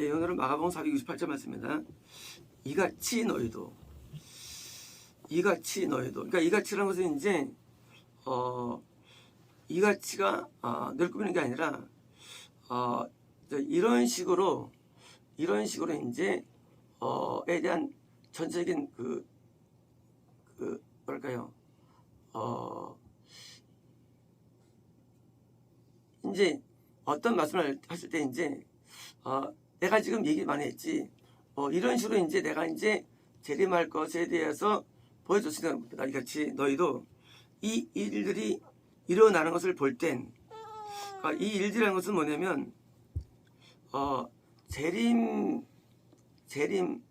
예, 오늘은 마가복음 468절 말씀입니다. 이같이 너희도. 이같이 너희도. 그러니까 이같이라는 것은 이제 어 이같이가 어, 늘 꾸미는 게 아니라 어 이런 식으로 이런 식으로 이제 어에 대한 전적인 그, 그 뭐랄까요? 어 이제 어떤 말씀을 하실 때 이제 어, 내가 지금 얘기 많이 했지 어, 이런 식으로 이제 내가 이제 재림할 것에 대해서 보여줬으니까 겁니다. 이같이 너희도 이 일들이 일어나는 것을 볼땐 아, 이 일들이라는 것은 뭐냐면 어, 재림 재림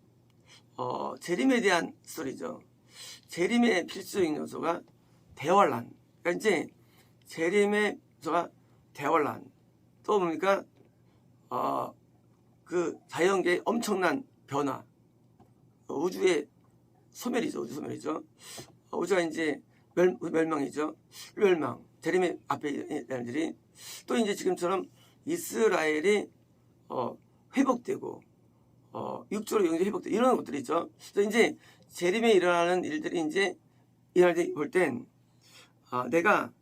어, 재림에 대한 스토리죠. 재림의 필수적인 요소가 대환란. 그러니까 이제 재림의 요소가 대환란. 또 뭡니까? 어, 그 자연계의 엄청난 변화. 어, 우주의 소멸이죠. 우주 소멸이죠. 어, 우주가 이제 멸, 멸망이죠. 멸망. 재림의 앞에 있는 일들이 또 이제 지금처럼 이스라엘이 어, 회복되고 어, 육조로 영지 회복되고 이런 것들이 있죠. 그래서 이제 재림에 일어나는 일들이 이제 일어날 때볼땐 아, 내가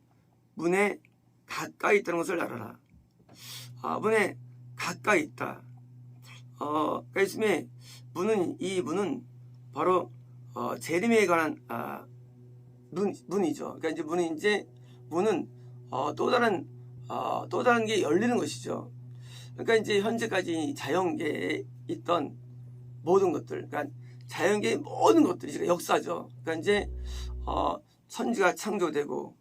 문에 가까이 있다는 것을 알아라. 아, 문에 가까이 있다. 어, 그러니까 있음에 문은 이 문은 바로 어, 재림에 관한 아, 문 문이죠. 그러니까 이제 문은 이제 문은 어, 또 다른 어, 또 다른 게 열리는 것이죠. 그러니까 이제 현재까지 자연계에 있던 모든 것들, 그러니까 자연계의 모든 것들이 지금 역사죠. 그러니까 이제 어, 천지가 창조되고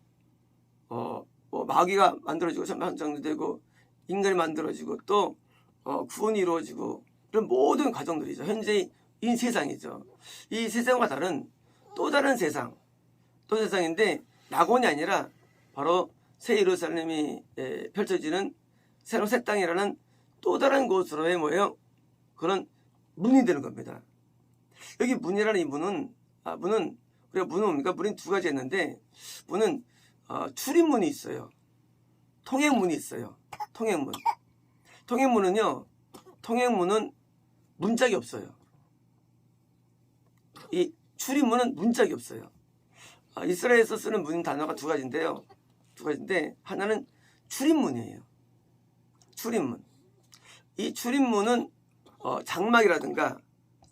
어, 뭐 마귀가 만들어지고 천만장도 인간이 만들어지고 또 어, 구원이 이루어지고 이런 모든 과정들이죠. 현재 이 세상이죠. 이 세상과 다른 또 다른 세상, 또 세상인데 낙원이 아니라 바로 새 예루살렘이 에, 펼쳐지는 새로운 새 땅이라는 또 다른 곳으로의 뭐예요? 그런 문이 되는 겁니다. 여기 문이라는 이 문은 아, 문은 우리가 문은 뭡니까? 문이 두 가지 있는데 문은 어, 출입문이 있어요. 통행문이 있어요. 통행문. 통행문은요. 통행문은 문짝이 없어요. 이 출입문은 문짝이 없어요. 아, 이스라엘에서 쓰는 문 단어가 두 가지인데요. 두 가지인데 하나는 출입문이에요. 출입문. 이 출입문은 어, 장막이라든가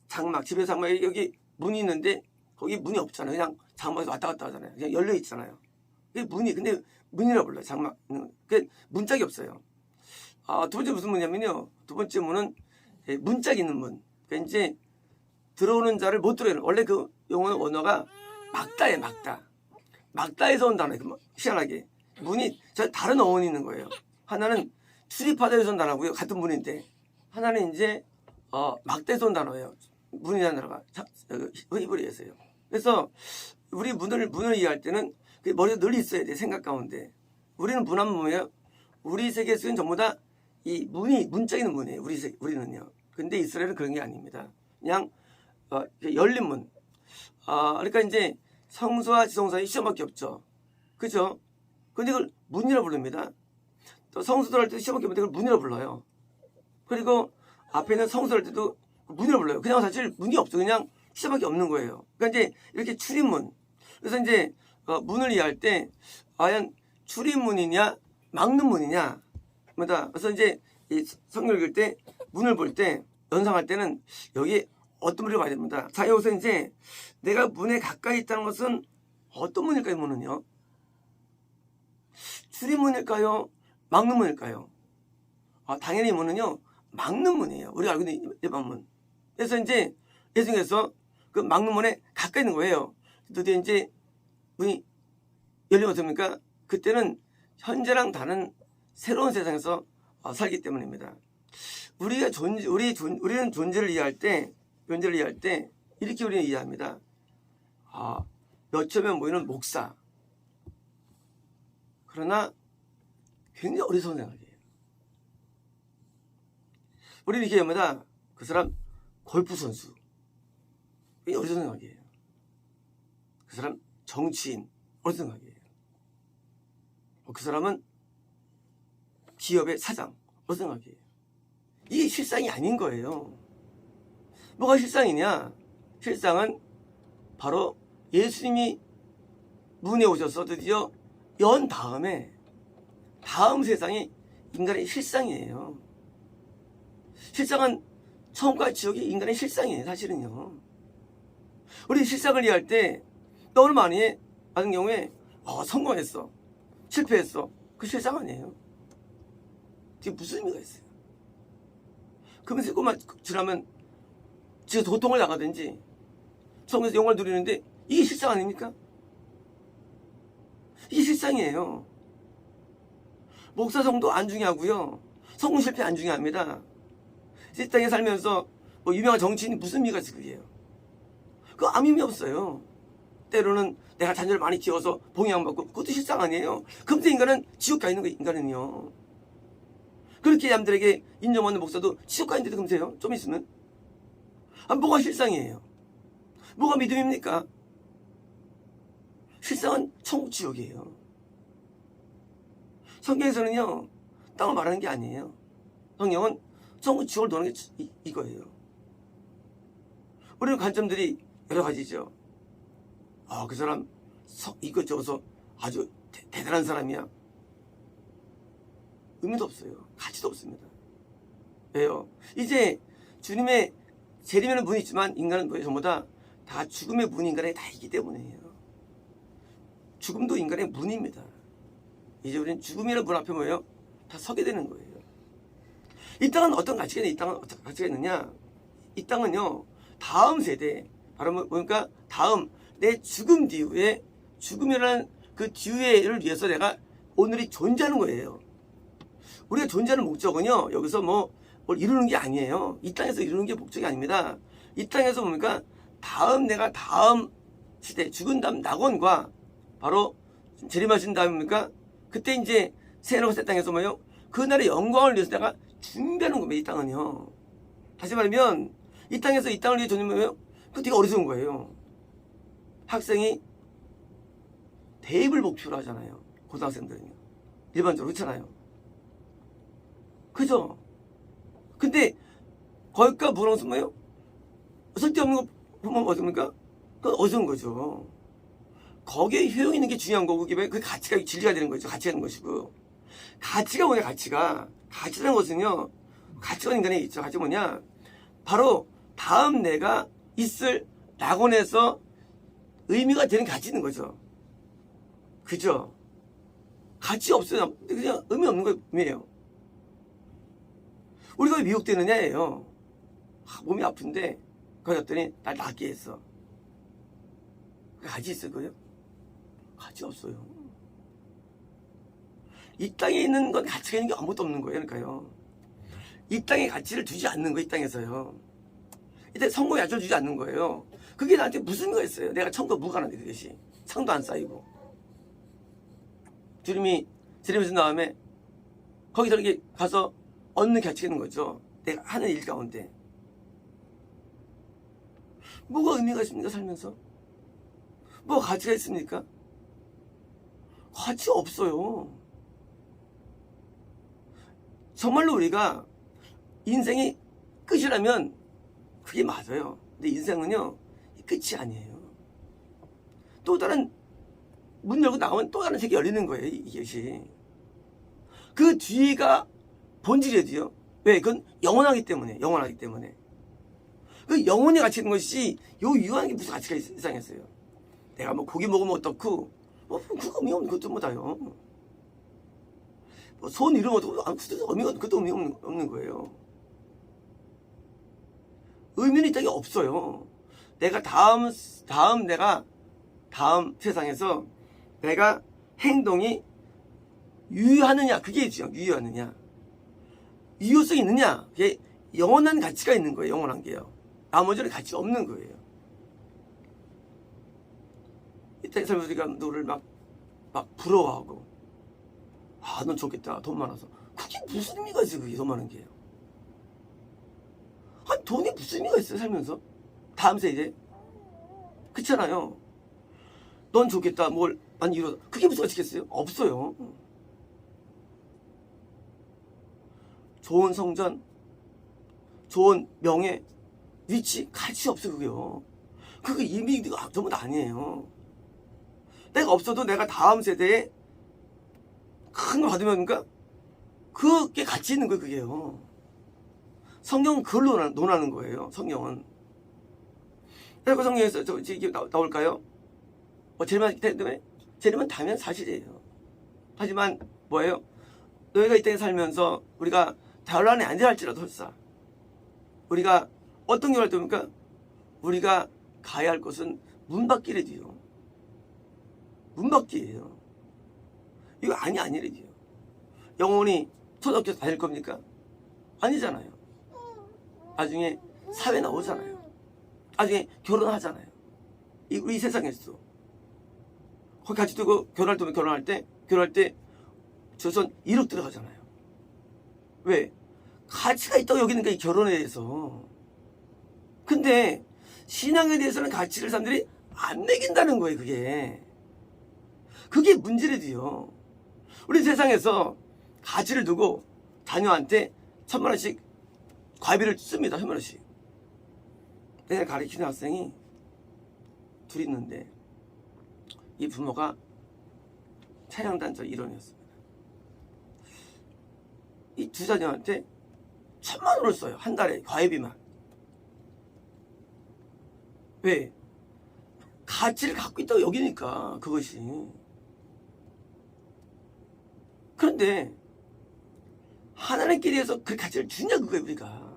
장막 집에 장막에 여기 문이 있는데 거기 문이 없잖아요. 그냥 장막에서 왔다 갔다 하잖아요. 그냥 열려 있잖아요. 그게 문이 근데 문이라 불러요. 장막. 그 문짝이 없어요. 아, 두 번째 무슨 문이냐면요. 두 번째 문은 예, 문짝이 있는 문. 그러니까 이제 들어오는 자를 못 들어요. 원래 그 용어는 언어가 막다예 막다. 막다에서 온 단어예요. 그 희한하게. 문이 저 다른 어원이 있는 거예요. 하나는 출입하다에서 온 단어고요. 같은 문인데 하나는 이제 어, 막대에서 온 단어예요. 문이라는 단어가 그 히브리에서요. 그래서 우리 문을 문을 이해할 때는 그 머리에 늘 있어야 돼 생각 가운데. 우리는 문 하면 뭐예요? 우리 세계 속엔 전부 다 이 문이 문짝있는 문이에요. 우리 세, 우리는요. 근데 이스라엘은 그런 게 아닙니다. 그냥 어, 열린 문. 아, 그러니까 이제 성소와 지성소의 시험밖에 없죠. 그죠? 근데 그걸 문이라 부릅니다. 또 성소들 할 때도 시험밖에 없는데 그걸 문이라 불러요. 그리고 앞에 있는 성소를 할 때도 문이라 불러요. 그냥 사실 문이 없어. 그냥 시험밖에 없는 거예요. 그러니까 이제 이렇게 출입문. 그래서 이제 어, 문을 이해할 때 과연 출입문이냐 막는 문이냐 뭐다. 그래서 이제 이 성경 읽을 때 문을 볼 때 연상할 때는 여기 어떤 문을 봐야 됩니다. 자 여기서 이제 내가 문에 가까이 있다는 것은 어떤 문일까요? 문은요. 출입문일까요? 막는 문일까요? 아, 당연히 문은요 막는 문이에요. 우리가 알고 있는 일반 문. 그래서 이제 예수님께서 그 막는 문에 가까이 있는 거예요. 드디어 이제 문이 열리면 어떻습니까? 그때는 현재랑 다른 새로운 세상에서 어, 살기 때문입니다. 우리가 존재, 우리 존, 우리는 존재를 이해할 때, 존재를 이해할 때 이렇게 우리는 이해합니다. 아, 명 모이는 목사. 그러나 굉장히 어리석은 생각이에요. 우리는 이렇게 합니다. 그 사람 골프 선수. 이 어리석은 생각이에요. 그 사람 정치인. 어리석은 생각이에요. 어, 그 사람은 기업의 사장. 어리석은 생각이에요. 이게 실상이 아닌 거예요. 뭐가 실상이냐? 실상은 바로 예수님이 문에 오셔서 드디어 연 다음에 다음 세상이 인간의 실상이에요. 실상은 처음과 지옥이 인간의 실상이에요, 사실은요. 우리 실상을 이해할 때 너무 많이 하는 경우에 어, 성공했어. 실패했어. 그 실상 아니에요. 지금 무슨 의미가 있어요? 그러면서 조금만 지나면 지금 도통을 나가든지 성에서 영화를 누리는데 이게 실상 아닙니까? 이게 실상이에요. 목사 성도 안 중요하고요. 성공 실패 안 중요합니다. 이 땅에 살면서 뭐 유명한 정치인이 무슨 의미가 있어 그게요. 그거 아무 의미 없어요. 때로는 내가 자녀를 많이 키워서 봉양 받고 그것도 실상 아니에요. 금세 인간은 지옥 가 있는 거예요. 인간은요. 그렇게 남들에게 인정받는 목사도 있는데도 금세요. 좀 있으면. 아, 뭐가 실상이에요? 뭐가 믿음입니까? 실상은 천국 지옥이에요. 성경에서는요, 땅을 말하는 게 아니에요. 성경은 천국 지옥을 도는 게 이, 이거예요. 우리는 관점들이 여러 가지죠. 아, 그 사람 서, 이것저것 아주 대, 대단한 사람이야. 의미도 없어요. 가치도 없습니다. 왜요? 이제 주님의 재림에는 문이 있지만 인간은 뭐예요? 전부 다, 다 죽음의 문이 인간에 다 있기 때문이에요. 죽음도 인간의 문입니다. 이제 우리는 죽음이라는 문 앞에 뭐예요? 다 서게 되는 거예요. 이 땅은 어떤 가치가 있냐? 이 땅은 어떤 가치가 있느냐? 이 땅은요, 다음 세대, 바로 뭐- 뭐니까 다음 내 죽음 뒤에 죽음이라는 그 뒤에를 위해서 내가 오늘이 존재하는 거예요. 우리가 존재하는 목적은요, 여기서 뭐, 뭘 이루는 게 아니에요. 이 땅에서 이루는 게 목적이 아닙니다. 이 땅에서 뭡니까? 다음 내가 다음 시대, 죽은 다음 낙원과 바로 재림하신 다음입니까? 그때 이제 새로운 새 땅에서 뭐요? 그날의 영광을 위해서 내가 준비하는 겁니다. 이 땅은요. 다시 말하면 이 땅에서 이 땅을 위해 존재하면 그 되게 어리석은 거예요. 학생이 대입을 목표로 하잖아요. 고등학생들은요. 일반적으로 그렇잖아요. 그죠? 근데 거기가 뭐라고 뭐예요? 쓸데없는 거 보면 어떻습니까? 그건 어려운 거죠. 거기에 효용 있는 게 중요한 거고 그게 그 가치가 진리가 되는 거죠. 가치가 되는 것이고 가치가 뭐냐 가치가 가치라는 것은요 가치가 인간에 있죠. 가치 뭐냐 바로 다음 내가 있을 낙원에서 의미가 되는 가치 있는 거죠. 그죠? 가치 없어요. 그냥 의미 없는 거 의미예요. 우리가 왜 미혹되느냐 예요. 아, 몸이 아픈데 거기 갔더니 날 낫게 했어. 그 가치 있을 거예요? 가치 없어요. 이 땅에 있는 건 가치가 있는 게 아무것도 없는 거예요. 그러니까요. 이 땅에 가치를 주지 않는 거예요. 이 땅에서요. 이때 성공에 가치를 주지 않는 거예요. 그게 나한테 무슨 있어요? 내가 천국 무관한데 그것이. 상도 안 쌓이고. 주님이 재림에서 다음에 거기 저렇게 가서 얻는 가치가 있는 거죠. 내가 하는 일 가운데. 뭐가 의미가 있습니까? 살면서? 뭐 가치가 있습니까? 가치 없어요. 정말로 우리가 인생이 끝이라면 그게 맞아요. 근데 인생은요, 끝이 아니에요. 또 다른 문 열고 나오면 또 다른 세계 열리는 거예요, 이- 이것이. 그 뒤가 본질이에요. 왜? 그건 영원하기 때문에, 영원하기 때문에. 그 영혼이 가치 있는 것이 요 유한한 게 무슨 가치가 있- 이상했어요. 내가 뭐 고기 먹으면 어떻고, 뭐 그거 의미 없는 것도 못해요. 뭐손 이름 어떻고, 아, 그것도 의미가, 그것도 의미 없는, 없는 거예요. 의미는 이 땅에 없어요. 내가 다음, 다음 내가, 다음 세상에서 내가 행동이 유효하느냐, 그게 중요 유효하느냐. 유효성이 있느냐, 그게 영원한 가치가 있는 거예요, 영원한 게요. 나머지는 가치 없는 거예요. 이때 우리가 너를 막, 막 부러워하고, 아, 넌 좋겠다, 돈 많아서. 그게 무슨 의미가 있어요, 그게 돈 많은 게요. 아니, 돈이 무슨 의미가 있어요, 살면서? 다음 세대. 그렇잖아요. 넌 좋겠다, 뭘, 많이 이뤄. 그게 무슨 가치가 있어요? 없어요. 좋은 성전, 좋은 명예, 위치, 가치 없어 그게요. 그거 이미 네가 전부 다 아니에요. 내가 없어도 내가 다음 세대에 큰걸 받으면 그러니까 그게 가치 있는 거예요 그게요. 성경은 그걸 논하- 논하는 거예요. 성경은. 그리고 성경에서 저 이게 나- 나올까요? 뭐 재림만 때문에 재림은 당연 사실이에요. 하지만 뭐예요? 너희가 이 땅에 살면서 우리가 대환란에 안전할지라도 설사 우리가 어떤 경우를 때입니까? 우리가 가야 할 곳은 문밖이래지요. 문밖이에요. 이거 아니 아니래지요. 영혼이 초등학교 다닐 겁니까? 아니잖아요. 나중에 사회 나오잖아요. 나중에 결혼하잖아요. 이 우리 세상에서 거기 같이 두고 결혼할 때 결혼할 때 결혼할 때 조선 1억 들어가잖아요. 왜? 가치가 있다고 여기니까 이 결혼에 대해서. 근데 신앙에 대해서는 가치를 사람들이 안 매긴다는 거예요, 그게. 그게 문제래도요. 우리 세상에서 가치를 두고 자녀한테 천만 원씩 과비를 씁니다, 천만 원씩. 내가 가르치는 학생이 둘 있는데 이 부모가 차량단체 일원이었습니다. 이두 자녀한테 천만 원을 써요. 한 달에 과외비만. 왜? 가치를 갖고 있다고 여기니까 그것이. 그런데 하나님께 대해서 그 가치를 주냐 그거예요 우리가.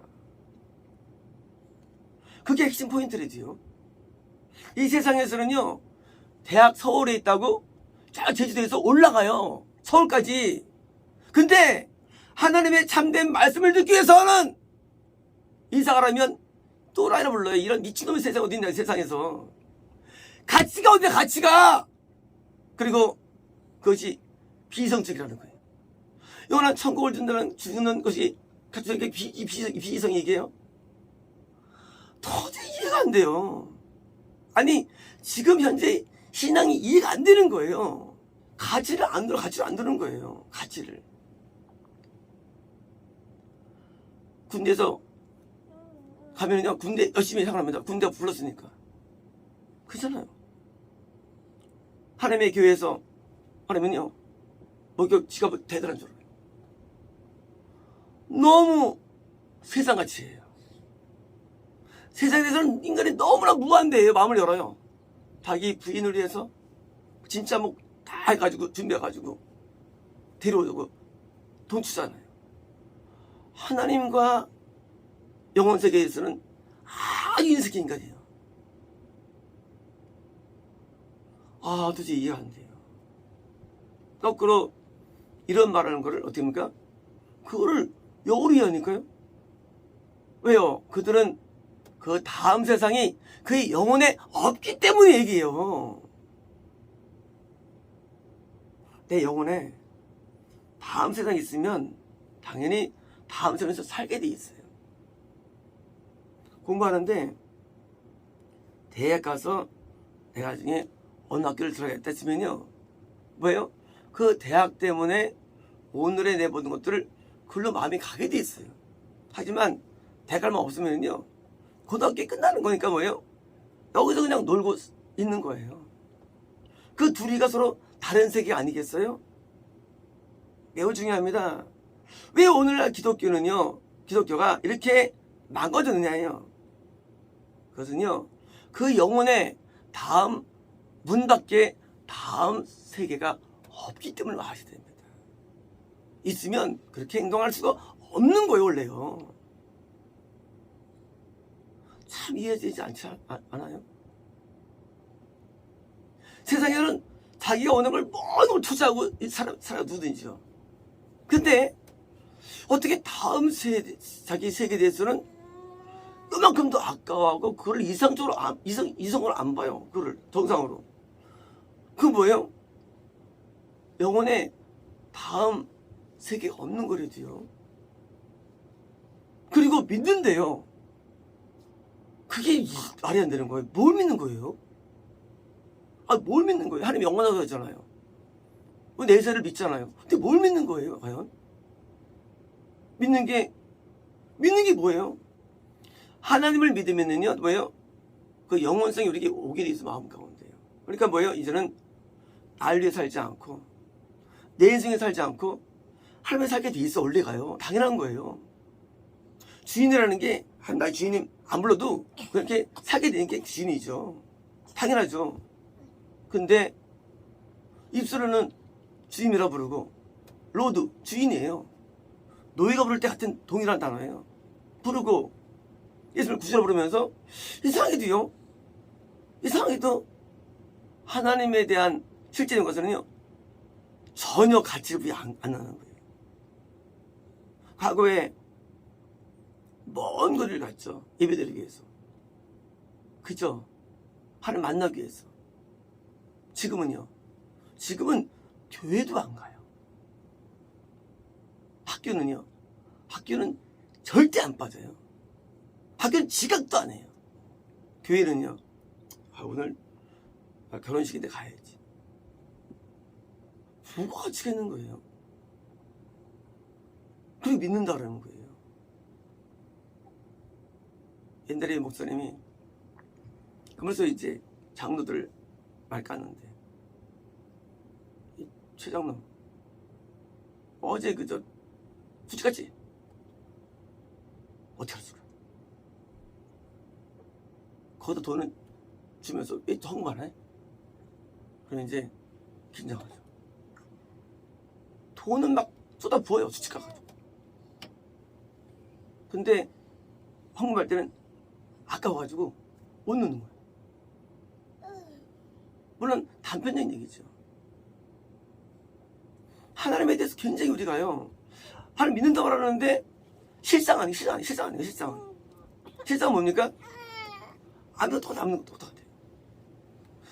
그게 핵심 포인트래지요. 이 세상에서는요 대학 서울에 있다고 저 제주도에서 올라가요 서울까지. 근데 하나님의 참된 말씀을 듣기 위해서는 이사가라면 또라이라 불러요. 이런 미친놈의 세상 어디 있냐 세상에서. 가치가 어디야 가치가. 그리고 그것이 비성적이라는 거예요. 영원한 천국을 준다는 주는 것이 가치가 비, 이 비, 이 비이성이게요. 도저히 이해가 안 돼요. 아니 지금 현재 신앙이 이해가 안 되는 거예요. 가치를 안 들어 가치를 안 두는 거예요. 가치를. 군대에서 가면은요 군대 열심히 생활합니다. 군대가 불렀으니까. 그잖아요. 하나님의 교회에서 하나님은요 목욕 지갑을 대단한 줄 알아요. 너무 세상같이 해요. 세상에 대해서는 인간이 너무나 무한대해요. 마음을 열어요. 자기 부인을 위해서 진짜 뭐 다 해가지고 준비해가지고 데려오고 돈 주잖아요. 하나님과 영혼 세계에서는 아주 인색한 인간이에요. 아, 도저히 이해가 안 돼요. 거꾸로 이런 말하는 거를 어떻게 합니까? 그거를 역으로 이해하니까요. 왜요? 그들은 그 다음 세상이 그의 영혼에 없기 때문에 얘기해요. 내 영혼에 다음 세상이 있으면 당연히 다음 세상에서 살게 돼 있어요. 공부하는데 대학 가서 내가 나중에 어느 학교를 들어가겠다 했으면요. 뭐예요? 그 대학 때문에 오늘의 내 모든 것들을 글로 마음이 가게 돼 있어요. 하지만 대학만 없으면요. 고등학교 끝나는 거니까 뭐예요? 여기서 그냥 놀고 있는 거예요. 그 둘이가 서로 다른 세계 아니겠어요? 매우 중요합니다. 왜 오늘날 기독교는요, 기독교가 이렇게 망가졌느냐예요. 그것은요, 그 영혼의 다음 문 밖에 다음 세계가 없기 때문에 아셔야 됩니다. 있으면 그렇게 행동할 수가 없는 거예요, 원래요. 참 이해되지 않지 않- 않아요? 세상에는 자기가 오는 걸 모든 걸 투자하고 이 사람, 사람 누구든지요. 근데 어떻게 다음 세대, 자기 세계에 대해서는 그만큼 더 아까워하고 그걸 이상적으로, 안- 이성, 이성으로 안 봐요. 그걸 정상으로. 그 뭐예요? 영혼의 다음 세계가 없는 거래도요. 그리고 믿는데요. 그게 이- 말이 안 되는 거예요. 뭘 믿는 거예요? 아, 뭘 믿는 거예요? 하나님 영원하다고 했잖아요. 내세를 믿잖아요. 근데 뭘 믿는 거예요, 과연? 믿는 게, 믿는 게 뭐예요? 하나님을 믿으면은요, 뭐예요? 그 영원성이 우리에게 오게 돼 있어, 마음 가운데요. 그러니까 뭐예요? 이제는 날 위해 살지 않고, 내 인생에 살지 않고, 하나님의 살게 돼 있어, 원래 가요. 당연한 거예요. 주인이라는 게, 아, 나 주인님 안 불러도 그렇게 살게 되는 게 주인이죠. 당연하죠. 근데, 입술로는 주인이라 부르고, 로드, 주인이에요. 노예가 부를 때 같은 동일한 단어예요. 부르고, 예수를 구주라 부르면서, 이상하게도요, 이상하게도, 하나님에 대한 실제인 것은요, 전혀 가치를 안, 안 하는 거예요. 과거에 먼 거리를 갔죠. 예배드리기 위해서. 그죠? 하나님 만나기 위해서. 지금은요. 지금은 교회도 안 가요. 학교는요. 학교는 절대 안 빠져요. 학교는 지각도 안 해요. 교회는요. 아, 오늘 아, 결혼식인데 가야지. 뭐가 가치가 있는 거예요. 그리고 믿는다라는 거예요. 옛날에 목사님이 그러면서 이제 장로들 말 깠는데 이 최장로 어제 그저 수치같이 어떻게 할 수가 거기다 돈을 주면서 왜안 해? 그럼 이제 긴장하죠 돈은 막 쏟아 부어요 수치가 가지고 근데 헌금할 때는 아까워가지고 못 넣는 거예요. 물론 단편적인 얘기죠. 하나님에 대해서 굉장히 우리가요. 하나님 믿는다고 하는데 실상 아니에요. 실상 아니에요. 실상 아니에요. 실상. 실상 뭡니까? 아무도 똑같아. 아무도 똑같아요.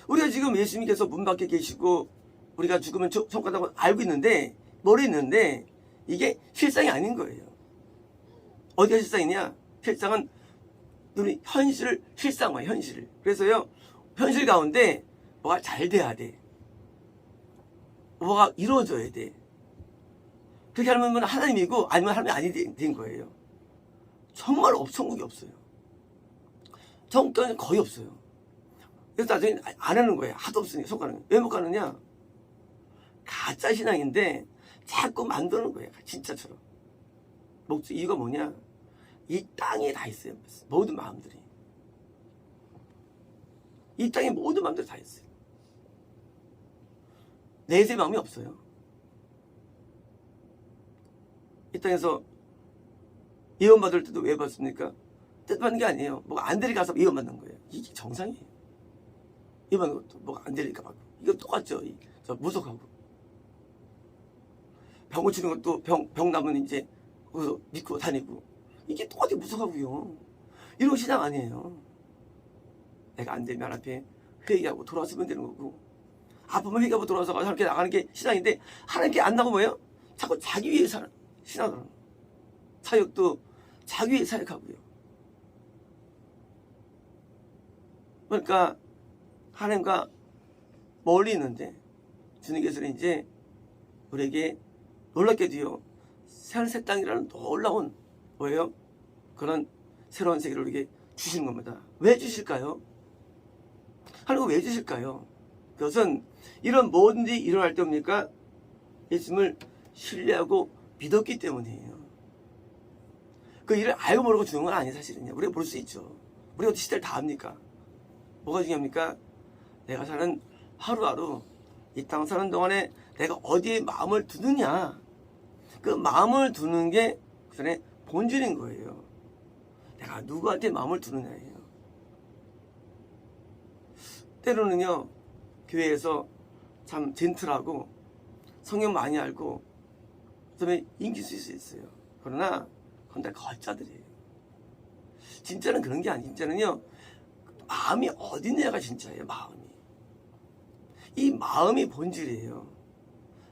우리가 지금 예수님께서 문 밖에 계시고 우리가 죽으면 천국다고 알고 있는데 머리 있는데 이게 실상이 아닌 거예요. 어디가 실상이냐? 실상은 우리 현실을 실상화 현실을 그래서요 현실 가운데 뭐가 잘 돼야 돼 뭐가 이루어져야 돼 그렇게 하면 하나님이고 아니면 하나님이 아니 된 거예요. 정말 없 천국이 없어요. 천국은 거의 없어요. 그래서 나중에 안 하는 거예요. 하도 없으니까 손가락은 왜못 가느냐? 가짜 신앙인데 자꾸 만드는 거예요. 진짜처럼. 목적 이유가 뭐냐? 이 땅에 다 있어요. 모든 마음들이. 이 땅에 모든 마음들이 다 있어요. 내세 마음이 없어요. 이 땅에서 예언받을 때도 왜 받습니까? 뜻 받는 게 아니에요. 뭐가 안 되니까 가서 예언받는 거예요. 이게 정상이에요. 예언받는 것도 뭐가 안 되니까 받고. 이거 똑같죠. 저 무속하고. 병 고치는 것도 병, 병 나면 이제 거기서 믿고 다니고. 이게 똑같이 무서워고요. 이런 신앙 아니에요. 내가 안 되면 앞에 회개하고 돌아서면 되는 거고 아프면 회개하고 돌아서 하나님께 나가는 게 신앙인데 하나님께 안 나고 뭐예요? 자꾸 자기 위해 사 하는 사역도 자기 위해 사역하고요. 그러니까 하나님과 멀리 있는데 주님께서 는 이제 우리에게 놀랍게도요 새하새 땅이라는 놀라운 뭐예요? 그런 새로운 세계를 우리에게 주시는 겁니다. 왜 주실까요? 하나님 왜 주실까요? 그것은 이런 모든 일이 일어날 때입니까? 예수님을 신뢰하고 믿었기 때문이에요. 그 일을 알고 모르고 주는 건 아니에요, 사실은요. 우리가 모를 수 있죠. 우리가 어떻게 시대를 다 합니까? 뭐가 중요합니까? 내가 사는 하루하루 이 땅 사는 동안에 내가 어디에 마음을 두느냐. 그 마음을 두는 게 그 전에 본질인 거예요. 내가 누구한테 마음을 두느냐예요. 때로는요, 교회에서 참 젠틀하고 성경 많이 알고 그다음에 인기 있을 수 있어요. 그러나 그건 다 거짜들이에요. 진짜는 그런 게 아니에요. 진짜는요, 마음이 어디냐가 진짜예요, 마음이. 이 마음이 본질이에요.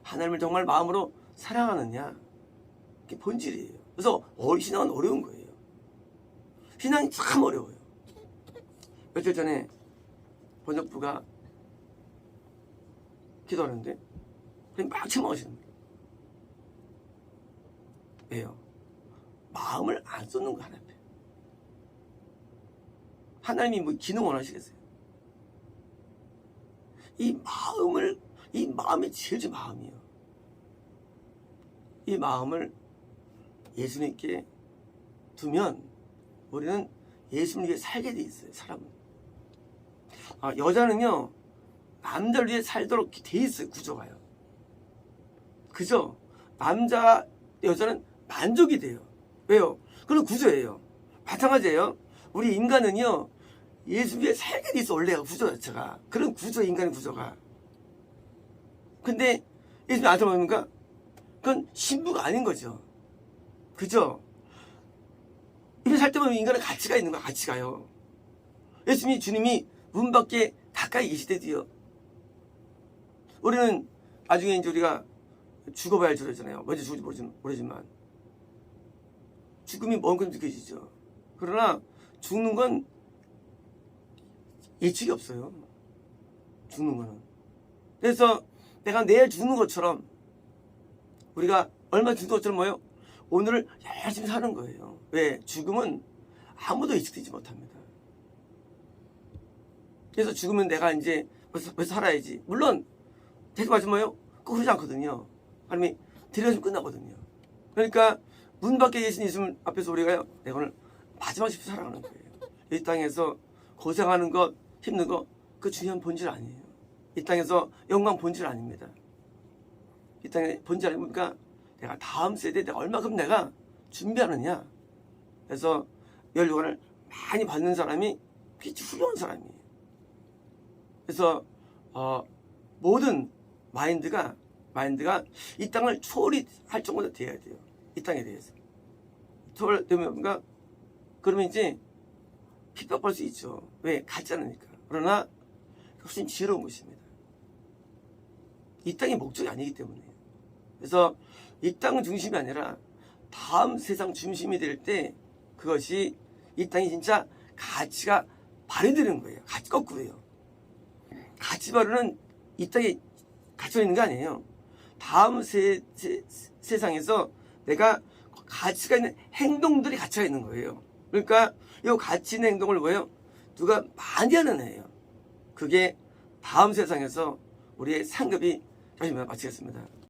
하나님을 정말 마음으로 사랑하느냐, 그게 본질이에요. 그래서 신앙은 어려운 거예요. 신앙이 참 어려워요. 며칠 전에 번역부가 기도하는데 그냥 막 책망하시는 거예요. 왜요? 마음을 안 쏟는 거 하나 앞에. 하나님이 뭐 기능 원하시겠어요? 이 마음을 이 마음이 제일 제 마음이에요. 이 마음을 예수님께 두면 우리는 예수님 위해 살게 돼 있어요. 사람은. 아, 여자는요 남자를 위해 살도록 돼 있어요. 구조가요. 그죠? 남자 여자는 만족이 돼요. 왜요? 그런 구조예요. 마찬가지예요. 우리 인간은요 예수 위에 살게 돼 있어 원래가 구조 자체가 그런 구조 인간의 구조가. 근데 예수님 나한테 뭡니까? 그건 신부가 아닌 거죠. 그죠? 이렇게 살 때 보면 인간은 가치가 있는 거야 가치가요. 예수님이 주님이 문 밖에 가까이 계시대도요. 우리는 나중에 이제 우리가 죽어봐야 할 줄알잖아요. 먼저 죽을지 모르지- 모르지만 죽음이 먼 것처럼 느껴지죠. 그러나 죽는 건 예측이 없어요. 죽는 거는. 그래서 내가 내일 죽는 것처럼 우리가 얼마 죽는 것처럼 뭐예요? 오늘을 열심히 사는 거예요. 왜? 죽음은 아무도 예측되지 못합니다. 그래서 죽으면 내가 이제 벌써, 벌써 살아야지. 물론 대개 말씀 뭐예요? 꼭 그러지 않거든요. 하나님이 데려가시면 끝나거든요. 그러니까 문 밖에 계신 예수님 앞에서 우리가요, 내가 오늘 마지막 십 살아가는 거예요. 이 땅에서 고생하는 것, 힘든 것, 그 중요한 본질 아니에요. 이 땅에서 영광 본질 아닙니다. 이 땅의 본질 아닙니까? 내가 다음 세대에 내가 얼마큼 내가 준비하느냐. 그래서 연료관을 많이 받는 사람이 그게 훌륭한 사람이에요. 그래서 어, 모든 마인드가 마인드가 이 땅을 초월할 정도로 돼야 돼요. 이 땅에 대해서. 초월되면 뭔가 그러면 이제 핍박할 수 있죠. 왜? 같지 않으니까. 그러나 훨씬 지혜로운 것입니다. 이 땅이 목적이 아니기 때문에. 그래서 이땅 중심이 아니라 다음 세상 중심이 될 때 그것이 이 땅이 진짜 가치가 발휘되는 거예요. 가치 거꾸로요. 가치 발휘는 이 땅에 갇혀 있는 게 아니에요. 다음 세, 세, 세상에서 내가 가치가 있는 행동들이 갇혀 있는 거예요. 그러니까 이 가치 있는 행동을 뭐예요? 누가 많이 하는 애예요. 그게 다음 세상에서 우리의 상급이 다시 마치겠습니다.